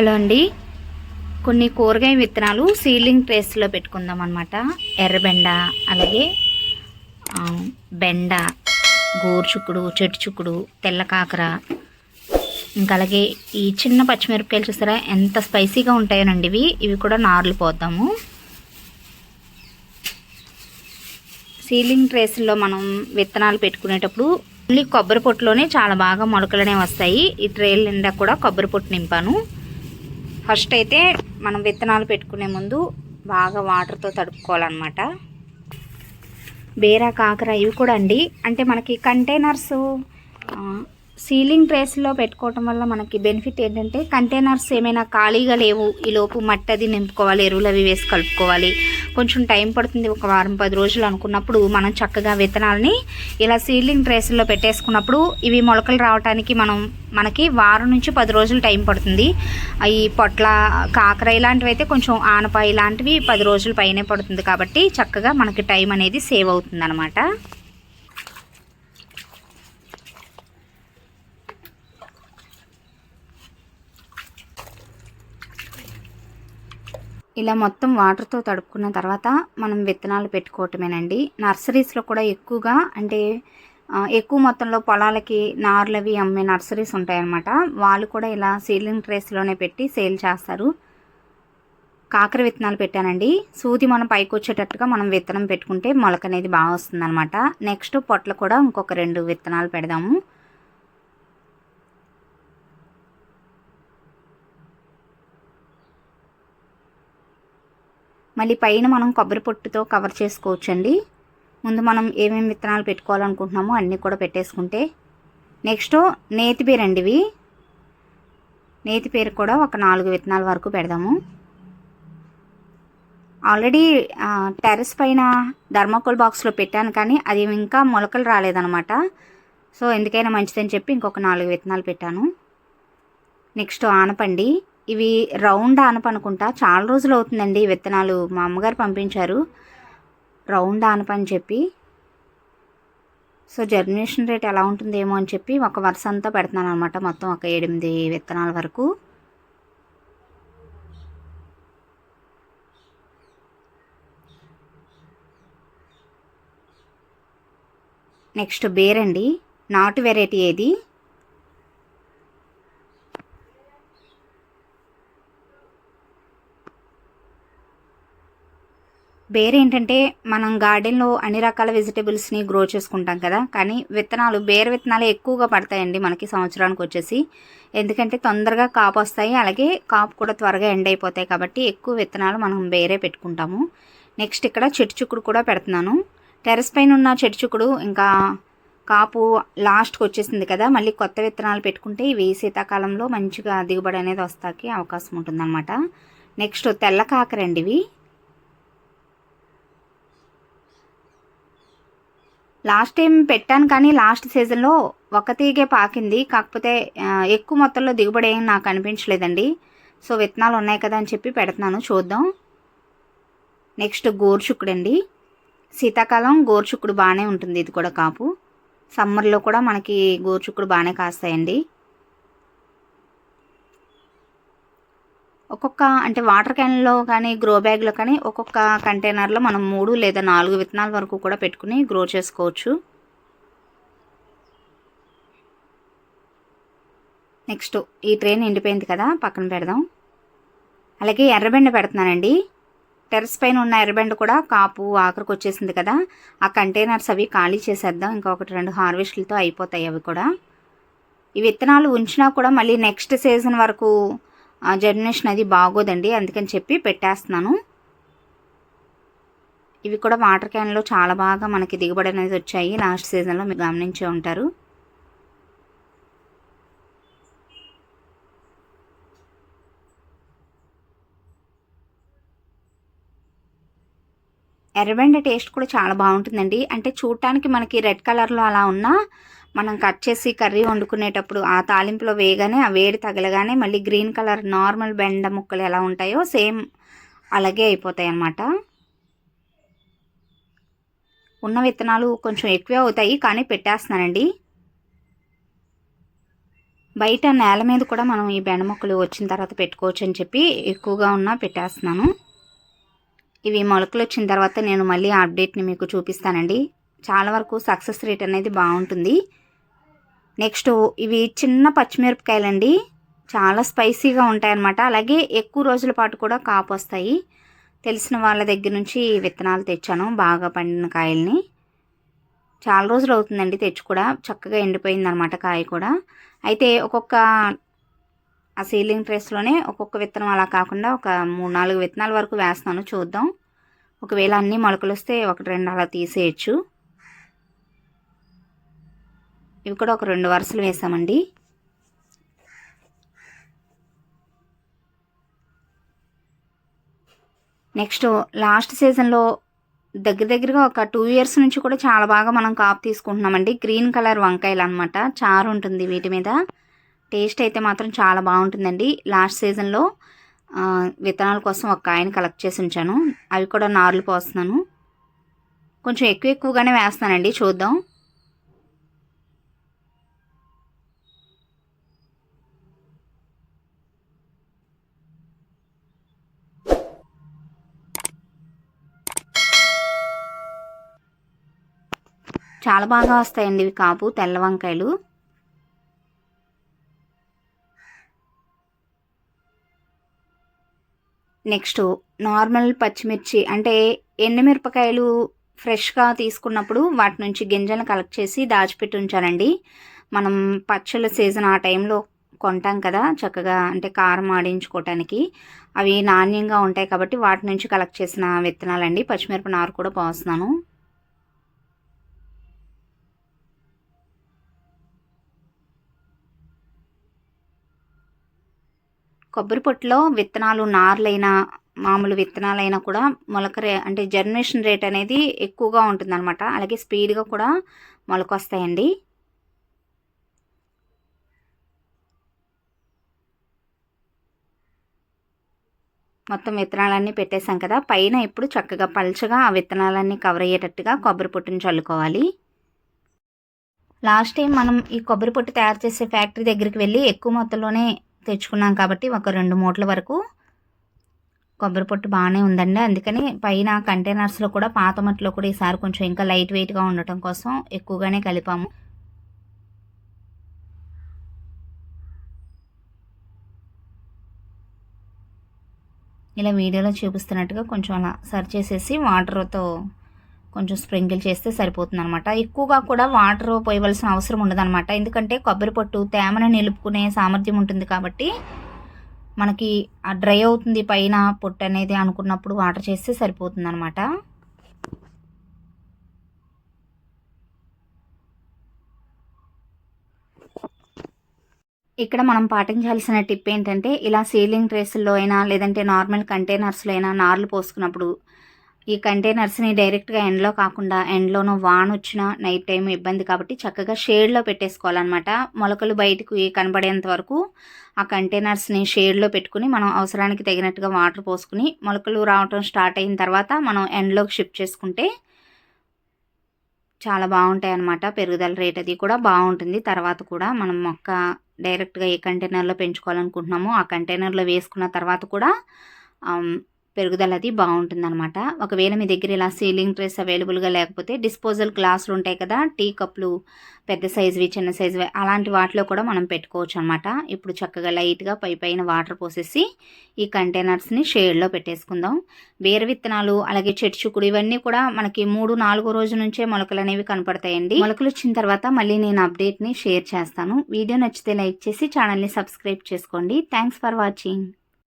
Hello అండి. కొన్ని కూరగాయ విత్తనాలు సీలింగ్ ట్రేస్లో పెట్టుకుందాం అనమాట ఎర్రబెండ అలాగే బెండ గోరుచుక్కుడు చెట్టు చుక్కుడు తెల్ల కాకర ఇంకా అలాగే ఈ చిన్న పచ్చిమిరపకాయలు చూసారా ఎంత స్పైసీగా ఉంటాయోనండి ఇవి. ఇవి కూడా నార్లు పోద్దాము. సీలింగ్ ట్రేస్లో మనం విత్తనాలు పెట్టుకునేటప్పుడు ఓన్లీ కొబ్బరి పొట్టులోనే చాలా బాగా మొలకలనే వస్తాయి. ఈ ట్రేల నిండా కూడా కొబ్బరి పొట్టు నింపాను. ఫస్ట్ అయితే మనం విత్తనాలు పెట్టుకునే ముందు బాగా వాటర్తో తడుపుకోవాలన్నమాట. బేరా కాకర ఇవి కూడా అండి. అంటే మనకి కంటైనర్స్ సీలింగ్ ట్రేస్లో పెట్టుకోవటం వల్ల మనకి బెనిఫిట్ ఏంటంటే కంటైనర్స్ ఏమైనా ఖాళీగా లేవు. ఈ లోపు మట్టి అది నింపుకోవాలి ఎరువులు అవి వేసి కలుపుకోవాలి. కొంచెం టైం పడుతుంది ఒక వారం పది రోజులు అనుకున్నప్పుడు మనం చక్కగా విత్తనాలని ఇలా సీలింగ్ ట్రేస్లో పెట్టేసుకున్నప్పుడు ఇవి మొలకలు రావడానికి మనం మనకి వారం నుంచి పది రోజులు టైం పడుతుంది. ఈ పొట్ల కాకర ఇలాంటివి అయితే కొంచెం ఆనపాయ ఇలాంటివి పది రోజుల పైనే పడుతుంది కాబట్టి చక్కగా మనకి టైం అనేది సేవ్ అవుతుంది ఇలా మొత్తం వాటర్తో తడుపుకున్న తర్వాత మనం విత్తనాలు పెట్టుకోవటమేనండి. నర్సరీస్లో కూడా ఎక్కువగా అంటే ఎక్కువ మొత్తంలో పొలాలకి నార్లవి అమ్మే నర్సరీస్ ఉంటాయన్నమాట. వాళ్ళు కూడా ఇలా సీలింగ్ ట్రేస్లోనే పెట్టి సేల్ చేస్తారు. కాకర విత్తనాలు పెట్టానండి. సూది మనం పైకి వచ్చేటట్టుగా మనం విత్తనం పెట్టుకుంటే మొలక అనేది బాగా వస్తుందన్నమాట. నెక్స్ట్ పొట్ల కూడా ఇంకొక రెండు విత్తనాలు పెడదాము. మళ్ళీ పైన మనం కొబ్బరి పొట్టుతో కవర్ చేసుకోవచ్చండి. ముందు మనం ఏమేమి విత్తనాలు పెట్టుకోవాలనుకుంటున్నామో అన్నీ కూడా పెట్టేసుకుంటే. నెక్స్ట్ నేతి పేరు అండి ఇవి. నేతి పేరు కూడా ఒక నాలుగు విత్తనాల వరకు పెడదాము. ఆల్రెడీ టెర్రస్ పైన ధర్మకోల్ బాక్స్లో పెట్టాను కానీ అది ఇంకా మొలకలు రాలేదనమాట సో ఎందుకైనా మంచిదని చెప్పి ఇంకొక నాలుగు విత్తనాలు పెట్టాను. నెక్స్ట్ ఆనపండి. ఇవి రౌండ్ ఆనప అనుకుంటా చాలా రోజులు అవుతుందండి విత్తనాలు మా అమ్మగారు పంపించారు. రౌండ్ ఆనప అని చెప్పి సో జర్మినేషన్ రేట్ ఎలా ఉంటుందేమో అని చెప్పి ఒక వరుస అంతా పెడుతున్నాను అనమాట మొత్తం ఒక ఎనిమిది విత్తనాల వరకు. నెక్స్ట్ బేరండి. నాటు వెరైటీ ఏది? బేర్ ఏంటంటే మనం గార్డెన్లో అన్ని రకాల వెజిటేబుల్స్ని గ్రో చేసుకుంటాం కదా కానీ విత్తనాలు బేర్ విత్తనాలు ఎక్కువగా పడతాయండి మనకి సంవత్సరానికి వచ్చేసి. ఎందుకంటే తొందరగా కాపు వస్తాయి అలాగే కాపు కూడా త్వరగా ఎండ్ అయిపోతాయి కాబట్టి ఎక్కువ విత్తనాలు మనం బేరే పెట్టుకుంటాము. నెక్స్ట్ ఇక్కడ చెట్టు కూడా పెడుతున్నాను. టెర్రస్ పైన ఉన్న చెట్టు ఇంకా కాపు లాస్ట్కి వచ్చేసింది కదా మళ్ళీ కొత్త విత్తనాలు పెట్టుకుంటే ఇవి శీతాకాలంలో మంచిగా దిగుబడి అనేది వస్తాకి అవకాశం ఉంటుందన్నమాట. నెక్స్ట్ తెల్ల కాకరండి ఇవి. లాస్ట్ టైం పెట్టాను కానీ లాస్ట్ సీజన్లో ఒక తీగే పాకింది. కాకపోతే ఎక్కువ మొత్తంలో దిగుబడి ఏం నాకు అనిపించలేదండి. సో విత్తనాలు ఉన్నాయి కదా అని చెప్పి పెడుతున్నాను. చూద్దాం. నెక్స్ట్ గోర్చుక్కుడు అండి శీతాకాలం గోర్చుక్కుడు బాగానే ఉంటుంది. ఇది కూడా కాపు. సమ్మర్లో కూడా మనకి గోర్చుక్కుడు బాగానే కాస్తాయండి. ఒక్కొక్క అంటే వాటర్ క్యాన్లో కానీ గ్రో బ్యాగ్లో కానీ ఒక్కొక్క కంటైనర్లో మనం మూడు లేదా నాలుగు విత్తనాల వరకు కూడా పెట్టుకుని గ్రో చేసుకోవచ్చు. నెక్స్ట్ ఈ ట్రైన్ ఎండిపోయింది కదా పక్కన పెడదాం. అలాగే ఎర్రబెండ పెడుతున్నానండి. టెర్రస్ పైన ఉన్న ఎర్రబెండ కూడా కాపు ఆఖరికి వచ్చేసింది కదా ఆ కంటైనర్స్ అవి ఖాళీ చేసేద్దాం. ఇంకా ఒకటి రెండు హార్వెస్ట్లతో అయిపోతాయి అవి కూడా. ఈ విత్తనాలు ఉంచినా కూడా మళ్ళీ నెక్స్ట్ సీజన్ వరకు జర్మినేషన్ అది బాగోదండి అందుకని చెప్పి పెట్టేస్తున్నాను. ఇవి కూడా వాటర్ క్యాన్లో చాలా బాగా మనకి దిగుబడి అనేది వచ్చాయి లాస్ట్ సీజన్లో మీరు గమనించే ఉంటారు. ఎర్రబెండ టేస్ట్ కూడా చాలా బాగుంటుందండి. అంటే చూడటానికి మనకి రెడ్ కలర్లో అలా ఉన్నా మనం కట్ చేసి కర్రీ వండుకునేటప్పుడు ఆ తాలింపులో వేయగానే ఆ వేడి తగలగానే మళ్ళీ గ్రీన్ కలర్ నార్మల్ బెండ ముక్కలు ఎలా ఉంటాయో సేమ్ అలాగే అయిపోతాయి అన్నమాట. ఉన్న విత్తనాలు కొంచెం ఎక్కువే అవుతాయి కానీ పెట్టేస్తున్నానండి. బయట నేల మీద కూడా మనం ఈ బెండ మొక్కలు వచ్చిన తర్వాత పెట్టుకోవచ్చు అని చెప్పి ఎక్కువగా ఉన్నా పెట్టేస్తున్నాను. ఇవి మొలకలు వచ్చిన తర్వాత నేను మళ్ళీ అప్డేట్ని మీకు చూపిస్తానండి. చాలా వరకు సక్సెస్ రేట్ అనేది బాగుంటుంది. నెక్స్ట్ ఇవి చిన్న పచ్చిమిరపకాయలండి. చాలా స్పైసీగా ఉంటాయన్నమాట. అలాగే ఎక్కువ రోజుల పాటు కూడా కాపు వస్తాయి. తెలిసిన వాళ్ళ దగ్గర నుంచి విత్తనాలు తెచ్చాను. బాగా పండిన కాయల్ని. చాలా రోజులు అవుతుందండి తెచ్చి కూడా. చక్కగా ఎండిపోయిందనమాట కాయ కూడా. అయితే ఒక్కొక్క ఆ సీలింగ్ ట్రేస్లోనే ఒక్కొక్క విత్తనం అలా కాకుండా ఒక మూడు నాలుగు విత్తనాల వరకు వేస్తాను చూద్దాం. ఒకవేళ అన్నీ మొలకలు వస్తే ఒకటి రెండు అలా తీసేయచ్చు. ఇవి కూడా ఒక రెండు వరుసలు వేసామండి. నెక్స్ట్ లాస్ట్ సీజన్లో దగ్గర దగ్గరగా ఒక టూ ఇయర్స్ నుంచి కూడా చాలా బాగా మనం కాపు తీసుకుంటున్నామండి. గ్రీన్ కలర్ వంకాయలు అనమాట చారు ఉంటుంది వీటి మీద. టేస్ట్ అయితే మాత్రం చాలా బాగుంటుందండి. లాస్ట్ సీజన్లో విత్తనాల కోసం ఒక కాయని కలెక్ట్ చేసి ఉంచాను. అవి కూడా నార్లు పోస్తున్నాను. కొంచెం ఎక్కువ ఎక్కువగానే వేస్తానండి చూద్దాం. చాలా బాగా వస్తాయండి ఇవి కాపు తెల్ల వంకాయలు. నెక్స్ట్ నార్మల్ పచ్చిమిర్చి అంటే ఎండుమిరపకాయలు ఫ్రెష్గా తీసుకున్నప్పుడు వాటి నుంచి గింజలను కలెక్ట్ చేసి దాచిపెట్టి ఉంచానండి. మనం పచ్చళ్ళ సీజన్ ఆ టైంలో కొంటాం కదా చక్కగా అంటే కారం ఆడించుకోవటానికి. అవి నాణ్యంగా ఉంటాయి కాబట్టి వాటి నుంచి కలెక్ట్ చేసిన విత్తనాలండి. పచ్చిమిరప నారు కూడా పోస్తున్నాను. కొబ్బరి పొట్టులో విత్తనాలు నార్లైనా మామూలు విత్తనాలైనా కూడా మొలక రే అంటే జర్మినేషన్ రేట్ అనేది ఎక్కువగా ఉంటుందన్నమాట. అలాగే స్పీడ్గా కూడా మొలకొస్తాయండి. మొత్తం విత్తనాలన్నీ పెట్టేశాం కదా. పైన ఇప్పుడు చక్కగా పల్చగా ఆ విత్తనాలన్నీ కవర్ అయ్యేటట్టుగా కొబ్బరి పొట్టుని చల్లుకోవాలి. లాస్ట్ టైం మనం ఈ కొబ్బరి పొట్టు తయారు చేసే ఫ్యాక్టరీ దగ్గరికి వెళ్ళి ఎక్కువ మొత్తంలోనే తెచ్చుకున్నాం కాబట్టి ఒక రెండు మూటల వరకు కొబ్బరి పొట్టు బాగానే ఉందండి. అందుకని పైన కంటైనర్స్లో కూడా పాత మట్టిలో కూడా ఈసారి కొంచెం ఇంకా లైట్ వెయిట్గా ఉండటం కోసం ఎక్కువగానే కలిపాము. ఇలా వీడియోలో చూపిస్తున్నట్టుగా కొంచెం అలా సర్చ్ చేసేసి వాటర్తో కొంచెం స్ప్రింకిల్ చేస్తే సరిపోతుంది అనమాట ఎక్కువగా కూడా వాటర్ పోయవలసిన అవసరం ఉండదన్నమాట. ఎందుకంటే కొబ్బరి పొట్టు తేమను నిలుపుకునే సామర్థ్యం ఉంటుంది కాబట్టి మనకి ఆ డ్రై అవుతుంది పైన పొట్టు అనేది అనుకున్నప్పుడు వాటర్ చేస్తే సరిపోతుంది అనమాట ఇక్కడ మనం పాటించాల్సిన టిప్ ఏంటంటే ఇలా సీలింగ్ ట్రేస్లో అయినా లేదంటే నార్మల్ కంటైనర్స్లో అయినా నార్లు పోసుకున్నప్పుడు ఈ కంటైనర్స్ని డైరెక్ట్గా ఎండ్లో కాకుండా ఎండ్లోనూ వాన్ వచ్చిన నైట్ టైం ఇబ్బంది కాబట్టి చక్కగా షేడ్లో పెట్టేసుకోవాలన్నమాట. మొలకలు బయటకు కనబడేంత వరకు ఆ కంటైనర్స్ని షేడ్లో పెట్టుకుని మనం అవసరానికి తగినట్టుగా వాటర్ పోసుకుని మొలకలు రావటం స్టార్ట్ అయిన తర్వాత మనం ఎండ్లోకి షిఫ్ట్ చేసుకుంటే చాలా బాగుంటాయి అన్నమాట పెరుగుదల రేట్ అది కూడా బాగుంటుంది. తర్వాత కూడా మనం మొక్క డైరెక్ట్గా ఏ కంటైనర్లో పెంచుకోవాలనుకుంటున్నామో ఆ కంటైనర్లో వేసుకున్న తర్వాత కూడా పెరుగుదల అది బాగుంటుందన్నమాట. ఒకవేళ మీ దగ్గర ఇలా సీలింగ్ ట్రేస్ అవైలబుల్గా లేకపోతే డిస్పోజల్ గ్లాసులు ఉంటాయి కదా టీ కప్లు పెద్ద సైజువి చిన్న సైజువి అలాంటి వాటిలో కూడా మనం పెట్టుకోవచ్చు అనమాట ఇప్పుడు చక్కగా లైట్గా పై పైన వాటర్ పోసేసి ఈ కంటైనర్స్ని షేడ్లో పెట్టేసుకుందాం. వేరు విత్తనాలు అలాగే చెట్టుకుడు ఇవన్నీ కూడా మనకి మూడు నాలుగో రోజు నుంచే మొలకలు అనేవి కనపడతాయండి. మొలకలు వచ్చిన తర్వాత మళ్ళీ నేను అప్డేట్ని షేర్ చేస్తాను. వీడియో నచ్చితే లైక్ చేసి ఛానల్ని సబ్స్క్రైబ్ చేసుకోండి. Thanks for watching.